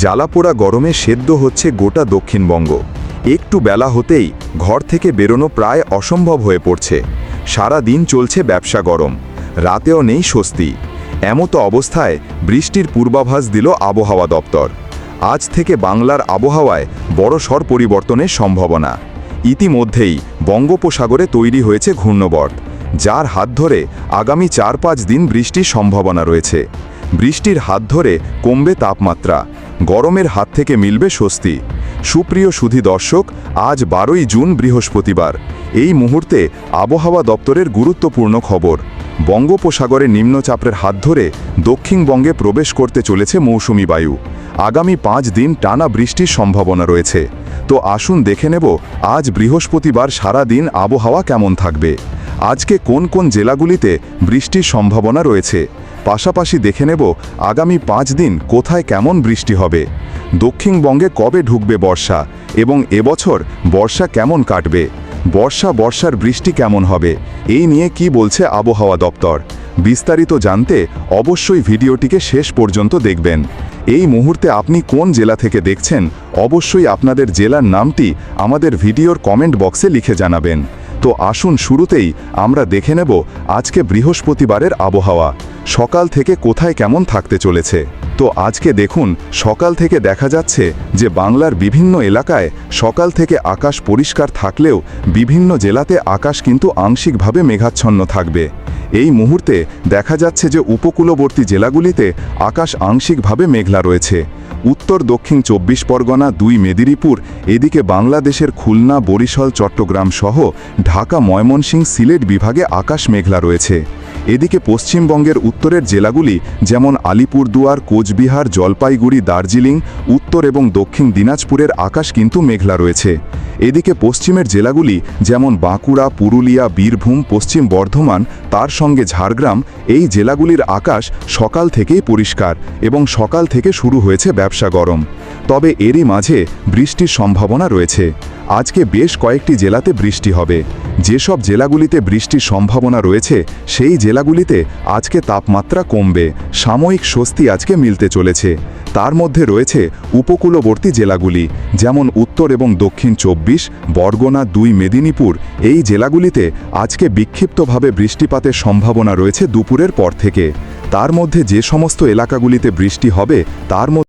জ্বালাপোড়া গরমে সেদ্ধ হচ্ছে গোটা দক্ষিণবঙ্গ। একটু বেলা হতেই ঘর থেকে বেরোনো প্রায় অসম্ভব হয়ে পড়ছে। সারা দিন চলছে ব্যবসা গরম। রাতেও নেই স্বস্তি। এমতো অবস্থায় বৃষ্টির পূর্বাভাস দিল আবহাওয়া দপ্তর। আজ থেকে বাংলার আবহাওয়ায় বড়সড় পরিবর্তনের সম্ভাবনা। ইতিমধ্যেই বঙ্গোপসাগরে তৈরি হয়েছে ঘূর্ণবট যার হাত ধরে আগামী চার পাঁচ দিন বৃষ্টির সম্ভাবনা রয়েছে। বৃষ্টির হাত ধরে কমবে তাপমাত্রা। গরমের হাত থেকে মিলবে স্বস্তি। সুপ্রিয় সুধি দর্শক, আজ বারোই জুন বৃহস্পতিবার। এই মুহূর্তে আবহাওয়া দপ্তরের গুরুত্বপূর্ণ খবর। বঙ্গোপসাগরে নিম্নচাপের হাত ধরে দক্ষিণবঙ্গে প্রবেশ করতে চলেছে মৌসুমি বায়ু। আগামী পাঁচ দিন টানা বৃষ্টির সম্ভাবনা রয়েছে। তো আসুন দেখে নেব আজ বৃহস্পতিবার সারা দিন আবহাওয়া কেমন থাকবে। আজকে কোন কোন জেলাগুলিতে বৃষ্টির সম্ভাবনা রয়েছে? পাশাপাশি দেখে নেব আগামী পাঁচ দিন কোথায় কেমন বৃষ্টি হবে। দক্ষিণবঙ্গে কবে ঢুকবে বর্ষা এবং এবছর বর্ষা কেমন কাটবে? বর্ষা বর্ষার বৃষ্টি কেমন হবে? এই নিয়ে কি বলছে আবহাওয়া দপ্তর? বিস্তারিত জানতে অবশ্যই ভিডিওটিকে শেষ পর্যন্ত দেখবেন। এই মুহূর্তে আপনি কোন জেলা থেকে দেখছেন, অবশ্যই আপনাদের জেলার নামটি আমাদের ভিডিওর কমেন্ট বক্সে লিখে জানাবেন। তো আসুন শুরুতেই আমরা দেখে নেব আজকে বৃহস্পতিবারের আবহাওয়া। সকাল থেকে কোথায় কেমন থাকতে চলেছে? তো আজকে দেখুন, সকাল থেকে দেখা যাচ্ছে যে বাংলার বিভিন্ন এলাকায় সকাল থেকে আকাশ পরিষ্কার থাকলেও বিভিন্ন জেলাতে আকাশ কিন্তু আংশিকভাবে মেঘাচ্ছন্ন থাকবে। এই মুহূর্তে দেখা যাচ্ছে যে উপকূলবর্তী জেলাগুলিতে আকাশ আংশিকভাবে মেঘলা রয়েছে। উত্তর, দক্ষিণ চব্বিশ পরগনা, দুই মেদিনীপুর, এদিকে বাংলাদেশের খুলনা, বরিশাল, চট্টগ্রাম সহ ঢাকা, ময়মনসিংহ, সিলেট বিভাগে আকাশ মেঘলা রয়েছে। এদিকে পশ্চিমবঙ্গের উত্তরের জেলাগুলি যেমন আলিপুরদুয়ার, কোচবিহার, জলপাইগুড়ি, দার্জিলিং, উত্তর এবং দক্ষিণ দিনাজপুরের আকাশ কিন্তু মেঘলা রয়েছে। এদিকে পশ্চিমের জেলাগুলি যেমন বাঁকুড়া, পুরুলিয়া, বীরভূম, পশ্চিম বর্ধমান, তার সঙ্গে ঝাড়গ্রাম, এই জেলাগুলির আকাশ সকাল থেকেই পরিষ্কার এবং সকাল থেকে শুরু হয়েছে ব্যবসা গরম। তবে এরই মাঝে বৃষ্টির সম্ভাবনা রয়েছে। আজকে বেশ কয়েকটি জেলাতে বৃষ্টি হবে। যেসব জেলাগুলিতে বৃষ্টির সম্ভাবনা রয়েছে, সেই জেলাগুলিতে আজকে তাপমাত্রা কমবে। সাময়িক স্বস্তি আজকে মিলতে চলেছে। তার মধ্যে রয়েছে উপকূলবর্তী জেলাগুলি, যেমন উত্তর এবং দক্ষিণ চব্বিশ, বরগনা, দুই মেদিনীপুর। এই জেলাগুলিতে আজকে বিক্ষিপ্তভাবে বৃষ্টিপাতের সম্ভাবনা রয়েছে দুপুরের পর থেকে। তার মধ্যে যে সমস্ত এলাকাগুলিতে বৃষ্টি হবে, তার মধ্যে